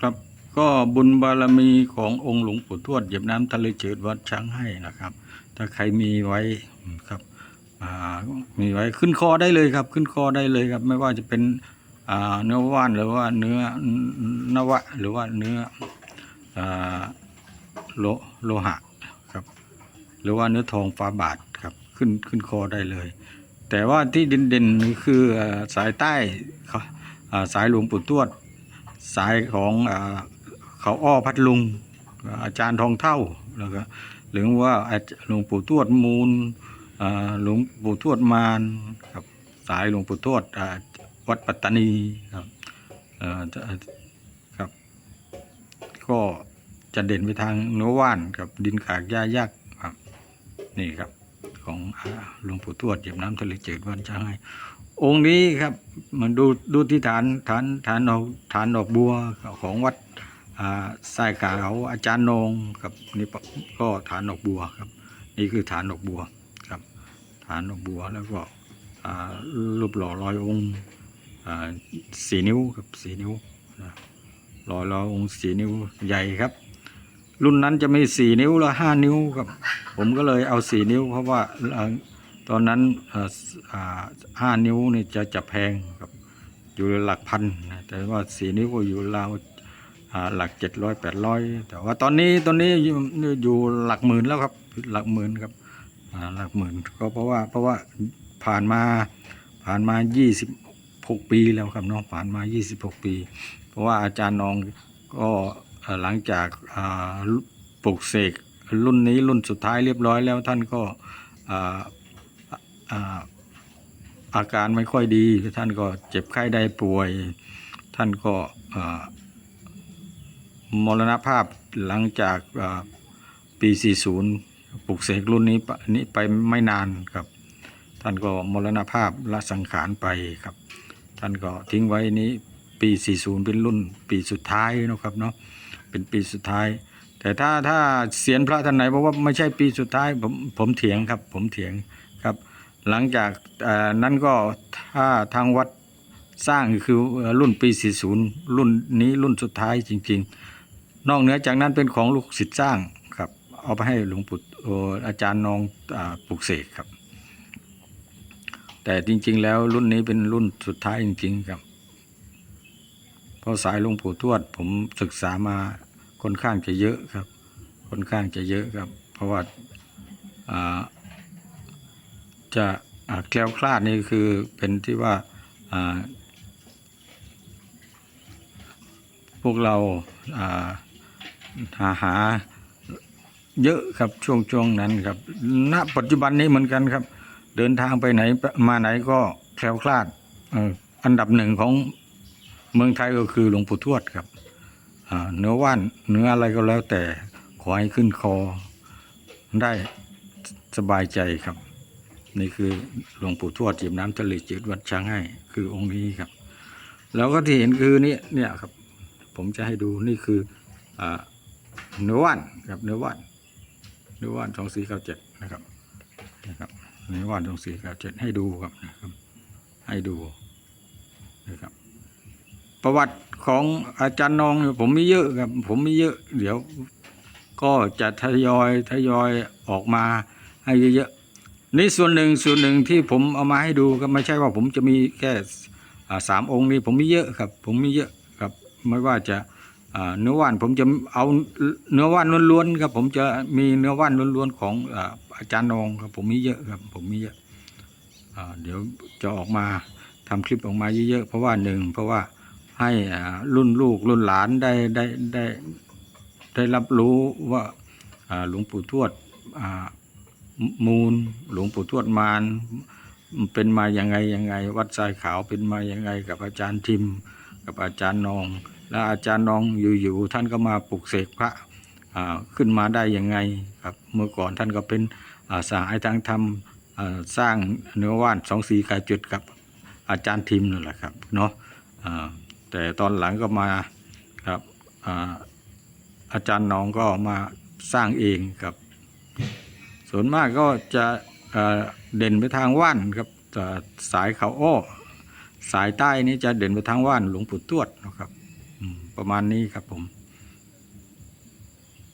ครับ ก็บุญบารมีขององค์หลวงปู่ทวดเหยียบน้ำทะเลจืดวัดช้างให้นะครับ ถ้าใครมีไว้ครับมีไว้ขึ้นคอได้เลยครับ ขึ้นคอได้เลยครับ ไม่ว่าจะเป็นเนื้อว่านหรือว่าเนื้อนวะ หรือว่าเนื้ออโลโลหะครับ หรือว่าเนื้อทองฟ้าบาทครับขึ้นขึ้นคอได้เลย แต่ว่าที่เด่นๆคือสายใต้สายหลวงปู่ทวด สายของอเขาอ้อพัดลุง อาจารย์ทองเท่าแล้วก็หรือว่าหลวงปู่ทวดมูลหลวงปู่ทวดมารครับสายหลวงปู่ทวดวัดปัตตานีครับครับ ก็จะเด่นไปทางเนื้อว่านกับดินขากหญ้ายักษ์ครับ นี่ครับ ของหลวงปู่ทวดเหยียบน้ำทะเลจืดวันช้างให้ องค์นี้ครับมันดูดูที่ฐานฐานฐานดอกฐานดอกบัวของวัดอ่าสายขาวอาจารย์นงครับนี่ก็ฐานดอกบัวครับ นี่คือฐานดอกบัวครับ ฐานดอกบัวแล้วก็รูปหล่อร้อยองค์สี่นิ้วครับสี่นิ้วนะร้อยร้อยองค์สี่นิ้วใหญ่ครับ รุ่นนั้นจะมีสี่นิ้วและห้านิ้วครับ ผมก็เลยเอาสี่นิ้วเพราะว่า ตอนนั้นห้านิ้วนี่จะจะแพงครับอยู่หลักพันนะแต่ว่าสี่นิ้วก็อยู่ราวหลักเจ็ดร้อยแปดร้อยแต่ว่าตอนนี้ตอนนี้อยู่หลักหมื่นแล้วครับหลักหมื่นครับหลักหมื่นก็เพราะว่าเพราะว่าผ่านมาผ่านมายี่สิบหกปีแล้วครับเนาะผ่านมายี่สิบหกปี เพราะว่าอาจารย์นองก็หลังจากปลูกเสกรุ่นนี้รุ่นสุดท้ายเรียบร้อยแล้วท่านก็ อาการไม่ค่อยดีท่านก็เจ็บไข้ได้ป่วย ท่านก็มรณภาพหลังจากเอ่อปี 40 ปลุกเสกรุ่นนี้นี้ไปไม่นานครับ ท่านก็มรณภาพละสังขารไปครับ ท่านก็ทิ้งไว้นี้ปี 40 เป็นรุ่นปีสุดท้ายนะครับเนาะเป็นปีสุดท้าย แต่ถ้าถ้าเสียนพระท่านไหนบอกว่าไม่ใช่ปีสุดท้ายผมผมเถียงครับผมเถียงครับ หลังจากนั้นก็ถ้าทางวัดสร้างคือรุ่นปี 40 รุ่นนี้รุ่นสุดท้ายจริง ๆ นอกเหนือจากนั้นเป็นของลูกศิษย์สร้างครับ เอาไปให้หลวงปู่อาจารย์นองอปลุกเสกครับ แต่จริง ๆ แล้วรุ่นนี้เป็นรุ่นสุดท้ายจริง ๆ ครับ เพราะสายหลวงปู่ทวด ผมศึกษามาค่อนข้างจะเยอะครับค่อนข้างจะเยอะครับ เพราะว่า จะแคล้วคลาดนี่คือเป็นที่ว่าพวกเราหาหาเยอะครับช่วงช่วงนั้นครับณปัจจุบันนี้เหมือนกันครับ เดินทางไปไหนมาไหนก็แคล้วคลาดอันดับหนึ่งของเมืองไทยก็คือหลวงปู่ทวดครับเนื้อว่านเนื้ออะไรก็แล้วแต่ขอให้ขึ้นคอได้สบายใจครับ นี่คือหลวงปู่ทวดจีบน้ำทะเลจืดวัดช้างให้ คือองค์นี้ครับ แล้วก็ที่เห็นคือนี่เนี่ยครับ ผมจะให้ดูนี่คือเนื้อว่านครับเนื้อว่านเนื้อว่านสองสี่เก้าเจ็ดนะครับนะครับเนื้อว่านสองสี่เก้าเจ็ดให้ดูครับนะครับ ให้ดูนะครับ ประวัติของอาจารย์นองผมมีเยอะครับ ผมมีเยอะ เดี๋ยวก็จะทยอยทยอยออกมาให้เยอะ นี่ส่วนหนึ่งส่วนหนึ่งที่ผมเอามาให้ดูก็ไม่ใช่ว่าผมจะมีแค่สามองค์นี้ผมมีเยอะครับ ผมมีเยอะครับไม่ว่าจะเนื้อว่านผมจะเอาเนื้อว่านล้วนๆครับผมจะมีเนื้อว่านล้วนๆของอาจารย์นองครับผมมีเยอะครับผมมีเยอะเดี๋ยวจะออกมาทำคลิปออกมาเยอะๆเพราะว่าหนึ่งเพราะว่าให้รุ่นลูกรุ่นหลานได้ได้ได้ได้รับรู้ว่าหลวงปู่ทวด มูล หลวงปู่ทวดมารเป็นมาอยังไงยังไง วัดทรายขาวเป็นมาอยังไง กับอาจารย์ทิม กับอาจารย์นอง และอาจารย์นองอยู่ๆท่านก็มาปลุกเสกพระขึ้นมาได้ยังไงครับเมื่อก่อนท่านก็เป็นาสายทางธรรมสร้างเนื้อว่านสองสีกายจุดกับอาจารย์ทิมนั่นแหละครับเนาะแต่ตอนหลังก็มาครับอาอาจารย์นองก็มาสร้างเองครับ ส่วนมากก็จะเเด่นไปทางว่านครับสายเขาอ้อสายใต้นี้จะเด่นไปทางว่านหลวงปู่ทวดนะครับประมาณนี้ครับผม